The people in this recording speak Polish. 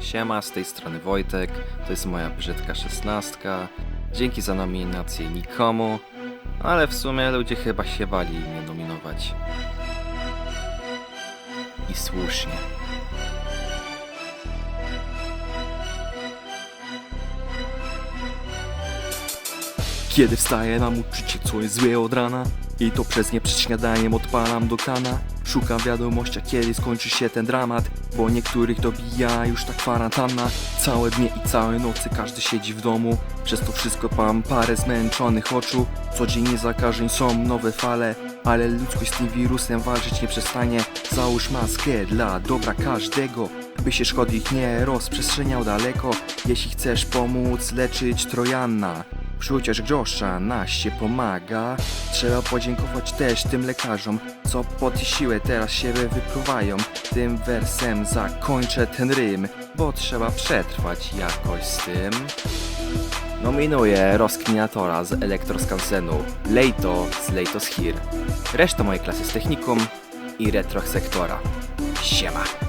Siema, z tej strony Wojtek, to jest moja brzydka szesnastka. Dzięki za nominację nikomu, ale w sumie ludzie chyba się bali mnie nominować. I słusznie. Kiedy wstaję nam uczucie, co jest złe od rana I to przez nie przed śniadaniem odpalam do kana Szukam wiadomości, kiedy skończy się ten dramat? Bo niektórych dobija już ta kwarantanna. Całe dnie i całe nocy każdy siedzi w domu. Przez to wszystko mam parę zmęczonych oczu. Codziennie zakażeń są nowe fale Ale ludzkość z tym wirusem walczyć nie przestanie. Załóż maskę dla dobra każdego by się szkodnik nie rozprzestrzeniał daleko. Jeśli chcesz pomóc leczyć Trojana Przecież grosza nas się pomaga. Trzeba podziękować też tym lekarzom Co pod siłę teraz siebie wypruwają. Tym wersem zakończę ten rym Bo trzeba przetrwać jakoś z tym. Nominuję rozkminiatora z Elektroskansenu Lejto z Lejtos Here Reszta mojej klasy z technikum i retrosektora. Siema